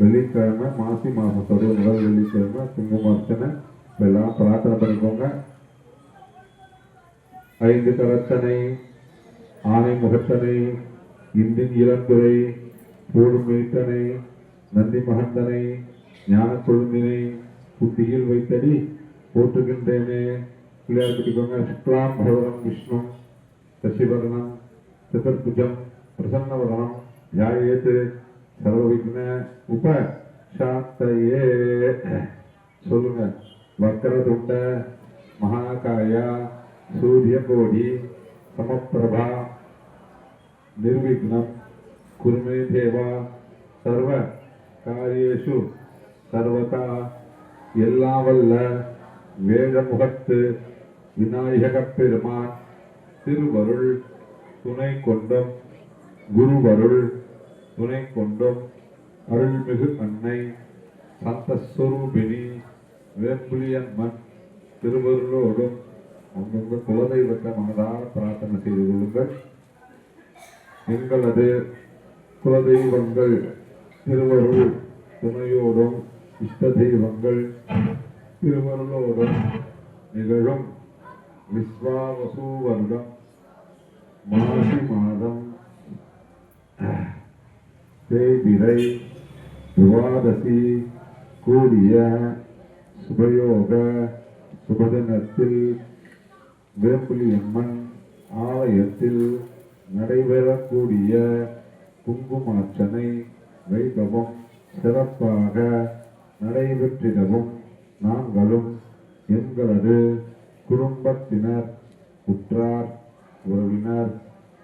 வெள்ளிக்கிழமை மாசி மாதத்தோடைய முதல் வெள்ளிக்கிழமை குங்கும எல்லாம் பிரார்த்தனை பண்ணிக்கோங்க. ஐந்து கரத்தனை ஆணை முகத்தனை இந்தின் இளந்துரை போடும் மீட்டனை நந்தி மகந்தனை ஞான கொழுந்தினை புத்தியில் வைத்தடி போற்றுகின்றேனே. பிள்ளையார் பிடிக்கோங்க. சுக்லாம் பகவரம் விஷ்ணு சசிவர்ணம் சதுர்புஜம் பிரசன்னவதனம் தியாயேத் சர்வவிக்ன உப சாந்தையே சொல்லுங்க. வக்கரதுண்ட மகாகாயா சூரிய கோடி சமப்பிரபா நிர்விக்னம் குருமே தேவா சர்வ காரியேஷு சர்வதா. எல்லாம் வல்ல வேழமுகத்து விநாயக பெருமான் திருவருள் துணை கொண்டும் குருவருள் துணை கொண்டோம் அருள்மிகு அன்னை சந்தஸ்வரூபிணி வேம்புலியம்மன் திருவருளோடும் உங்கள் குலதெய்வத்தை மனதார பிரார்த்தனை செய்து கொள்ளுங்கள். எங்களது குலதெய்வங்கள் திருவருள் துணையோடும் இஷ்ட தெய்வங்கள் திருவருளோடும் நிகழும் விஸ்வாவசூ வருடம் மாசி மாதம். தேய்பிரை துவாதசி கூடிய சுபயோக சுபதினத்தில் வேம்புலியம்மன் ஆலயத்தில் நடைபெறக்கூடிய குங்குமார்ச்சனை வைபவம் சிறப்பாக நடைபெற்றிடவும் நாங்களும் எங்களது குடும்பத்தினர் உற்றார் உறவினர்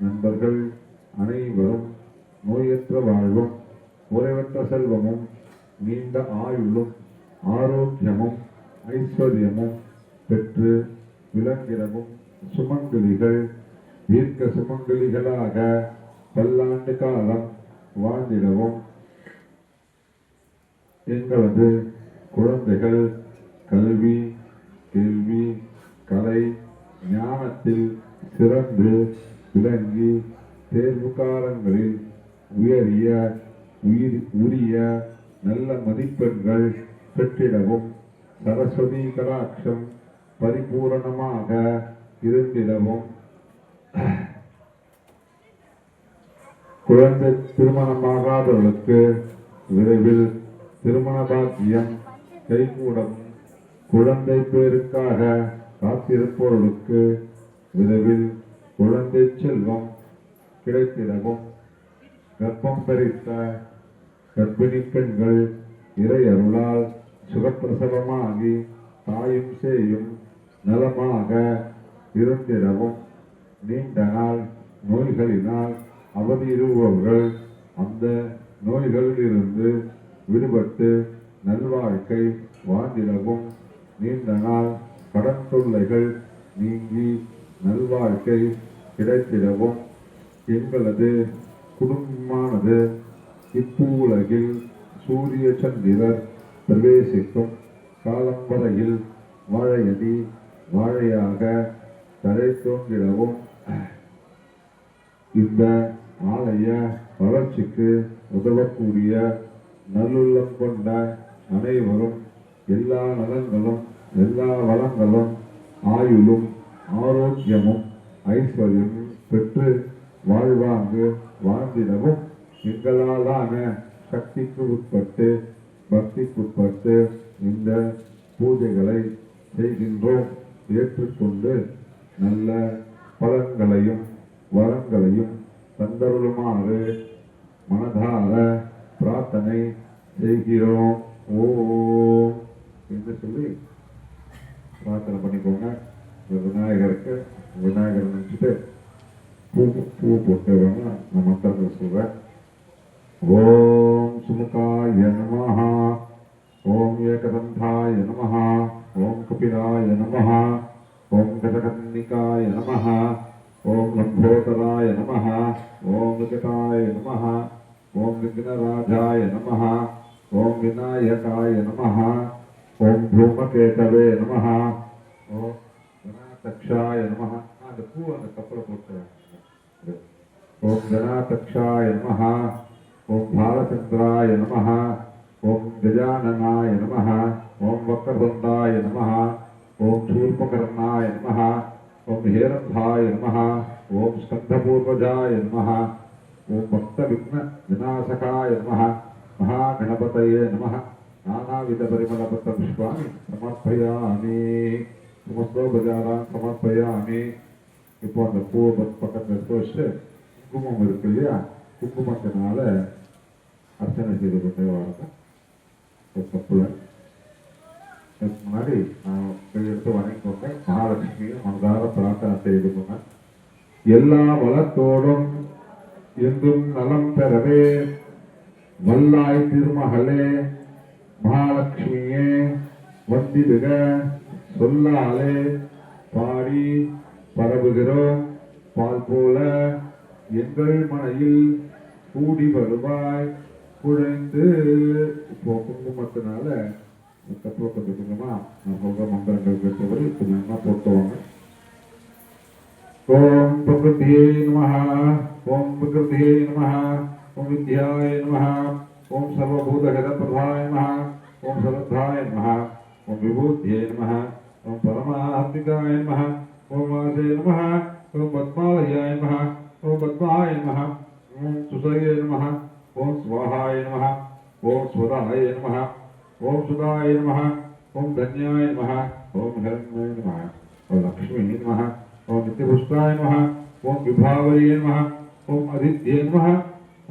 நண்பர்கள் அனைவரும் நோயற்ற வாழ்வும் குறைவற்ற செல்வமும் நீண்ட ஆயுளும் ஆரோக்கியமும் ஐஸ்வர்யமும் பெற்று விளங்கிடவும் சுமங்கலிகள் தீர்க்க சுமங்கலிகளாக பல்லாண்டு காலம் வாழ்ந்திடவும். எங்களது குழந்தைகள் கல்வி கேள்வி கலை ஞானத்தில் சிறந்து விளங்கி தேர்வுகாலங்களில் உயரிய உயிர் உரிய நல்ல மதிப்பெண்கள் பெற்றிடவும் சரஸ்வதி கடாட்சம் பரிபூரணமாக இருந்திடவும். குழந்தை திருமணமாகாதவர்களுக்கு விரைவில் திருமண பாக்கியம் கைகூடும். குழந்தை பேருக்காக காத்திருப்பவர்களுக்கு விரைவில் குழந்தை செல்வம் கிடைத்திடவும். கர்ப்பம் தரித்த கர்ப்பிணி பெண்கள் இறை அருளால் சுகப்பிரசவமாகி தாயும் சேயும் நலமாக இருந்திடவும். நீண்ட நாள் நோய்களினால் அவதியுறுபவர்கள் அந்த நோய்களிலிருந்து விடுபட்டு நல்வாழ்க்கை வாழ்ந்திடவும். நீண்ட நாள் கடன் தொல்லைகள் நீங்கி நல்வாழ்க்கை கிடைத்திடவும். எங்களது குடும்பமானது. இப்பூலகில் சூரிய சந்திரர் பிரவேசிக்கும். காலம் வரையில் வாழையடி வாழையாக தலை தோன்றிடவும் இந்த ஆலய வளர்ச்சிக்கு உதவக்கூடிய நல்லுள்ளம் கொண்ட அனைவரும் எல்லா நலன்களும் எல்லா வளங்களும் ஆயுளும் ஆரோக்கியமும் ஐஸ்வர்யமும் பெற்று வாழ்வாங்கு வாழ்ந்திடவும் எங்களாலான சக்திக்கு உட்பட்டு பக்திக்குட்பட்டு இந்த பூஜைகளை செய்கின்றோம். ஏற்றுக்கொண்டு நல்ல பலன்களையும் வரங்களையும் தந்தருளுமாறு மனதார பிரார்த்தனை செய்கிறோம். ஓ என்று சொல்லி பிரார்த்தனை பண்ணிக்கோங்க. விநாயகருக்கு விநாயகர் நினச்சிட்டு பூ பூ போட்டு வேணா நான் மந்திரங்கள் சொல்றேன் ஓம் சுமுகாய நமஹ ஓம் ஏகதந்தாய நமஹ ஓம் கபிலாய நமஹ ஓம் கதகன்னிகாய நமஹ ஓம் லம்போதராய நமஹ ஓம் விகடாய நமஹ ஓம் விக்னராஜாய நமஹ ஓம் விநாயகாய நமஹ ஓம் தூமகேதவே நமஹ ஓம் கணாதக்ஷாய நமஹ அந்த பூ அந்த கப்பலை போட்டு ओम जनातक्षाय नमः, ओम भालचंद्राय नमः, ओम गजाननाय नमः, ओम वक्रदंताय नमः, ओम शूर्पकर्णाय नमः, ओम हेरंधाय नमः, ओम स्कंधपूर्वजाय नमः, ओम भक्तविघ्न विनाशकाय नमः, महागणपतये नमः, नानाविधपरिमलपत्रपुष्पाणि समर्पयामि, समस्तोपचारान् समर्पयामि। இப்போ அந்த பூவை பக்கத்தில் எடுத்து வச்சுட்டு குங்குமம் இருக்கு இல்லையா? குங்குமத்தினால அர்ச்சனை செய்து கொண்டே வரங்க ஒரு அதுக்கு முன்னாடி நான் எடுத்து வணங்கிக்கொண்டு மகாலட்சுமியும் மனதார பிரார்த்தனை செய்து கொண்டேன். எல்லா வளத்தோடும் என்றும் நலம் பெறவே வல்லாய் திருமகளே மகாலட்சுமியே வந்திடுக சொல்லாலே பாடி பரவுகிறோம் பால் போல எங்கள் மனையில் கூடி வருவாய் குழைந்து இப்போ குங்குமத்தினால கப்பல் கொஞ்சம் கொஞ்சமா நான் சொல்ற மந்திரங்கள் கேட்டபடி கொஞ்சமா போட்டுவாங்க ஓம் பிரகிருதியே நமः ஓம் விகிருதியே நமः ஓம் வித்யாய நமः ஓம் சர்வபூதகதப்பிரதாய நமः ஓம் சரத்தாய நமः ஓம் விபூத்தியே நமः ஓம் பரமாத்மிகாய நமः ओम वासय नमः ओम पद्मावत्याय नमः ओम पद्माय नमः ओम सुसर्ये नमः ओम स्वाहाय नमः ओम स्वदाय नमः ओम सुदाय नमः ओम धन्याय नमः ओम हिरण्य नमः ओम लक्ष्मी नमः ओम नित्यपुष्टाय नमः ओम विभावये नमः ओम आदित्ये नमः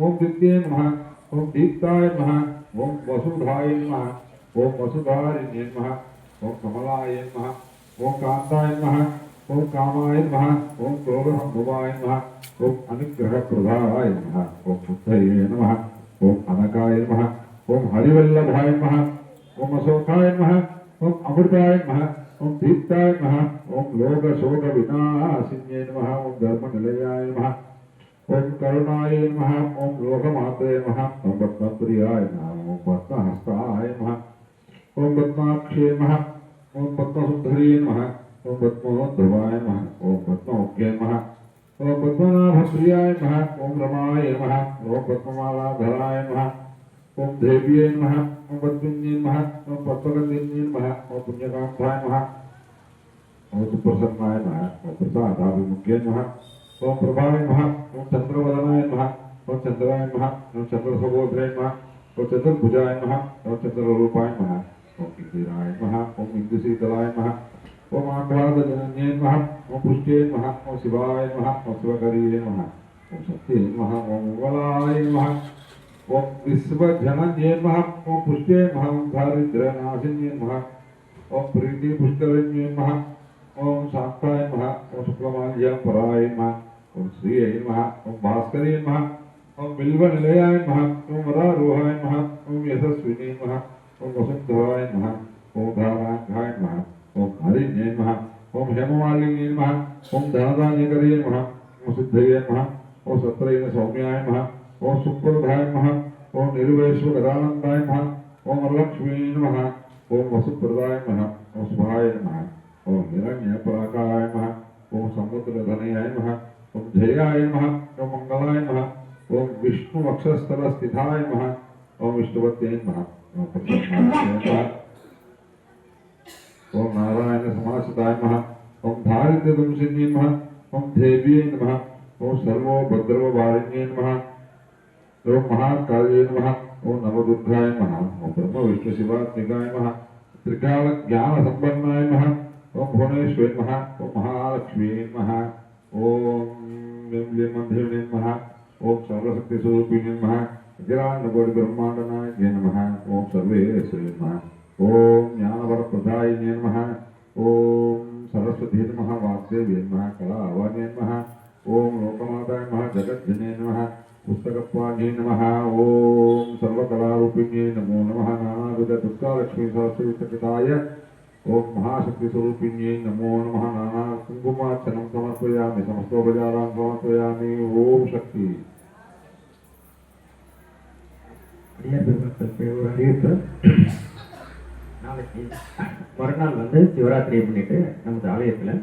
ओम दित्ये नमः ओम दीप्ताय नमः ओम वसुधाय नमः ओम वसुधारिण्ये नमः ओम कमलाय नमः ओम कांताय नमः ओम कामाय नमः ओम क्रोधसम्भवाय नमः ओम अनुग्रहप्रदाय नमः ओम बुद्धये नमः ओम अनकाय नमः ओम हरिवल्लभाय नमः ओम अशोकाय नमः ओम अमृताय नमः ओम दीप्ताय नमः ओम लोक शोक विनाशिन्ये नमः ओम धर्म निलयाय नमः ओम करुणाय नमः ओम लोकमात्रे नमः ओम पद्मप्रियाय नमः ओम पद्महस्ताय नमः ओम पद्माक्षे नमः ओम पद्मसुन्दर्ये नमः ఓం పద్మో ధ్రువాయ మహ ఓం పద్మౌక్యై మహ ఓం పద్మనాభప్రియాయ మహ ఓం రమాయ మహ ఓం పద్మమాలాధరాయ మహ ఓం దేవ్యై మహ ఓం పద్మిన్యై మహ ఓం పద్మగంధిన్యై మహ ఓం పుణ్యకాంతాయ మహ ఓం సుప్రసన్నాయ మహ ఓం ప్రసాదాభిముఖ్యై మహ ఓం ప్రభావై మహ ఓం చంద్రవదనాయ మహ ఓం చంద్రాయ మహ ఓం చంద్రసహోదరాయ మహ ఓం చంద్రభుజాయ మహ ఓం చంద్రరూపాయ మహ ఓం ఇందిరాయ మహ ఓం ఇందుశీతలాయ మహ ओम आह्लादजनन्ये नमः ओम पुष्ट्ये नमः ओम शिवाय नमः ओम शिवकरीये नमः ओम सत्ये नमः ओम मंगलाय नमः नमः ओम पुष्ट्ये नमः ओम दारिद्र्यनाशिन्ये नमः ओम प्रीति पुष्करिण्ये नमः ओम शांताय नमः ओम शुक्लमाल्य पराय नमः ओम श्रीये नमः ओम भास्करे नमः ओम बिल्वनिलयाय नमः ओम वरारोहाय नमः ओम यशस्विने नमः ओम वसुन्धराय नमः ओम धाराघाय ओं दादानेकरे नमः ओं सिद्धये नमः ओं सत्रैन सौम्याय नमः ओं सुप्रभाय नमः ओं निर्वेश्वरानन्दाय नमः ओं लक्ष्मी नमः ओं वसुप्रदाय नमः ओं शुभाय नमः ओं हिरण्यपराकाय नमः ओं समुद्रधनयाय नमः ओं जयाय नमः ओं मङ्गलाय नमः ओं विष्णुवक्षस्थलस्थिताय नमः ओं विष्णुवत्यै नमः ओं प्रसन्नाय नमः ओं नारायणसमासदाय नमः ओम ओं भारतवंशिन्ये नमः ओं देव्ये नमः ओम सर्वो भद्रववारिण्ये नमः ओं महाकाल्ये नमः ओं नवदुर्गाय नमः ओं ब्रह्मविष्णुशिवात्मिकाय नमः त्रिकालज्ञानसम्पन्नाय नमः ओम भुवनेश्वरे नमः ओं महालक्ष्मीये नमः ॐ लिम्लिमन्धिरिणे नमः ओं सर्वशक्तिस्वरूपिणे नमः अखिलाण्डकोटिब्रह्माण्डनाय नमः ओं सर्वेश्वरे नमः ॐ ज्ञानवरप्रदायिने नमः ओम भेदमः वाक्देव्यन्मः कला आवान्यन्मः ॐ लोकमाताय नमः जगज्जने नमः पुस्तकत्वान्ये नमः ॐ सर्वकलारूपिण्ये नमो नमः ओम महाशक्ति महाशक्तिस्वरूपिण्यै नमो नमः नाना कुङ्कुमार्चनं समर्पयामि समस्तोपचारां समर्पयामि ओम शक्ति प्रिय நாளைக்கு மறுநாள் வந்து சிவராத்திரியை முன்னிட்டு நமது ஆலயத்தில்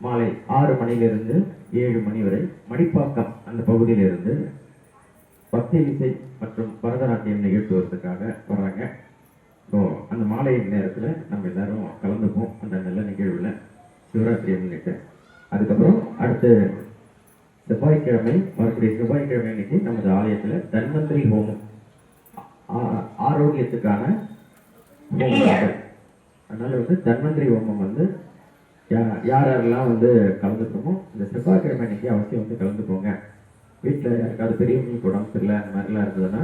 மாலை ஆறு மணியிலிருந்து ஏழு மணி வரை மடிப்பாக்கம் அந்த பகுதியிலிருந்து பக்தி இசை மற்றும் பரதநாட்டியம் நிகழ்த்துவதற்காக வர்றாங்க. ஸோ அந்த மாலை நேரத்தில் நம்ம எல்லாரும் கலந்துப்போம் அந்த நல்ல நிகழ்வில் சிவராத்திரியை முன்னிட்டு. அதுக்கப்புறம் அடுத்து செவ்வாய்க்கிழமை வரக்கூடிய செவ்வாய்க்கிழமை அன்னைக்கு நமது ஆலயத்தில் தன்வந்திரி ஹோமம். ஆரோக்கியத்துக்கான அதனால வந்து தன்வந்திரி ஹோமம் வந்து யா- யார் யாரெல்லாம் வந்து கலந்துக்கணுமோ இந்த செவ்வாய்க்கிழமை அன்னைக்கு அவசியம் வந்து கலந்துக்கோங்க. வீட்டில் யாருக்காவது பெரியவங்களுக்கு உடம்பு சரியில்லை அந்த மாதிரிலாம் இருந்ததுன்னா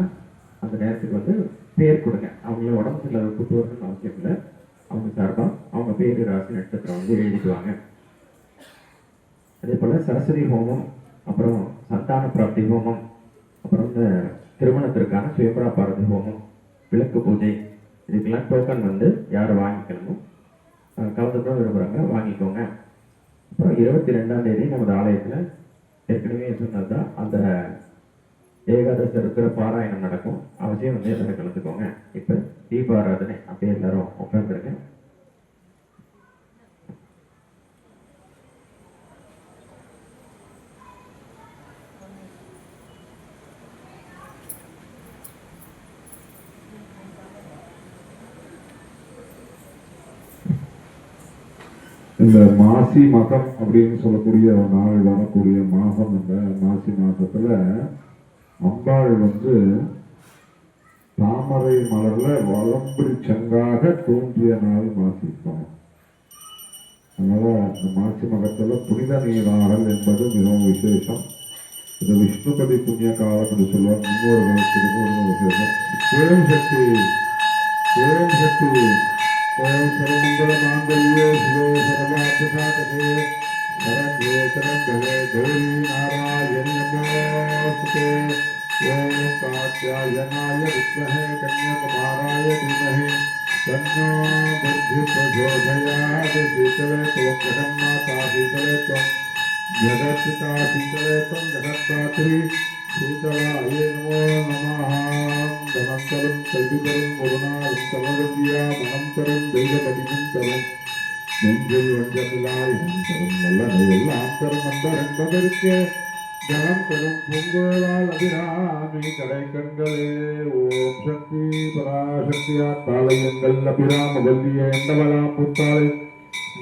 அந்த நேரத்துக்கு வந்து பேர் கொடுங்க. அவங்கள உடம்பு சரியில்லாத கூட்டு வரணும்னு அவசியம் இல்லை. அவங்க சார்பாக அவங்க பேர் ராசி நட்சத்திரம் வந்து எழுதிக்குவாங்க அதே போல் சரஸ்வதி ஹோமம் அப்புறம் சந்தான பிராப்தி ஹோமம் அப்புறம் இந்த திருமணத்திற்கான சுயம்பரா பாரதி ஹோமம் விளக்கு பூஜை இதுக்கெல்லாம் டோக்கன் வந்து யார் வாங்கிக்கணுமோ அஹ் கலந்துக்கணும் விரும்புகிறாங்க வாங்கிக்கோங்க. அப்புறம் இருபத்தி ரெண்டாம் தேதி நமது ஆலயத்தில் ஏற்கனவே சொன்னது தான் அந்த ஏகாதசி இருக்கிற பாராயணம் நடக்கும். அவசியம் வந்து எல்லாரும் கலந்துக்கோங்க. இப்போ தீபாராதனை அப்படியே எல்லாரும் உட்காந்துருங்க இந்த மாசி மகம் அப்படின்னு சொல்லக்கூடிய ஒரு நாள் வரக்கூடிய மாதம் இந்த மாசி மாதத்தில் அம்பாள் வந்து தாமரை மலர்ல வளம்புரி செங்காக தோன்றிய நாள் மாசிப்போம் அதனால இந்த மாசி மகத்துல புனித நீராகல் என்பது மிகவும் விசேஷம். இது விஷ்ணுபதி புண்ணிய காலம் என்று முன்னோர்கள் திருமூர்கள் விசேஷம். ஓம் சக்தி ஓம் சக்தி. सर्वमङ्गलमाङ्गल्ये शिवे सर्वार्थसाधके शरण्येतनं भवे नारायण नमोऽस्तुते ॐ कात्यायनाय विद्महे कन्याकुमाराय धीमहि तन्नो बुद्धिप्रचोदयात् शीतले त्वं जगत्पिता शीतले त्वं जगत्पात्री சீதலே துவம் ஜகத்தாத்ரி சீதலாய நமோ நமः தனம் தரும் கல்வி தரும் குருநாளும் சமகந்தியா மனம் தரும் தெய்வபதியும் தரும் நெஞ்சில் வஞ்சமில்லாய் தரும் நல்லதை எல்லாம் தரும் அந்த என்பதற்கு ஜனம் தரும் பூங்கோளால் அபிராமி கடை கண்களே ஓம் சக்தி பராசக்தியா தாளையங்கள் அபிராம வல்லிய எண்டவளாம் முத்தாளை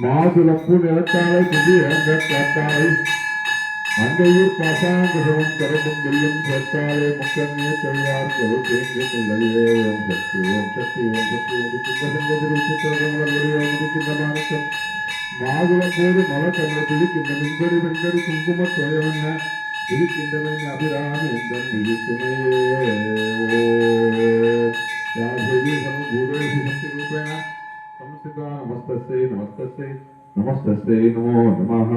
மாதுளப்பு நிலத்தாளை புதிய காத்தாளை அங்கையூர் பாசாங்குசவம் கரமும் வெல்லும் சேர்த்தாலே முக்கண்ணே தொழிலார் பொருள் தேங்கு பிள்ளையே ஓம் சக்தி ஓம் சக்தி ஓம் சக்தி முடிக்கின்ற சங்கதில் உச்சித்திரமுடைய முடிக்கின்ற மாணிக்கம் மாதுளம் போது மலக்கண்ணை பிடிக்கின்ற மின்கடி வெண்கடி குங்கும துவயவண்ண பிடிக்கின்றவன் அபிராமி எந்தன் விழித்துணையே ஓ யாசேவி சமம் பூதேசி சக்தி ரூபேண சம்ஸ்திதா நமஸ்தஸ்யை நமஸ்தஸ்யை நமஸ்தஸ்யை நமோ நமஹ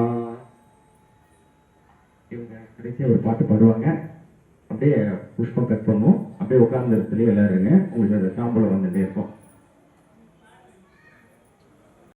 இவங்க கடைசியாக ஒரு பாட்டு பாடுவாங்க. அப்படியே புஷ்பம் கட் பண்ணுவோம். அப்படியே உட்கார்ந்த இடத்துலயே விளையாடுங்க உங்களுக்கு அந்த சாம்பலம் வந்துட்டே இருக்கும்.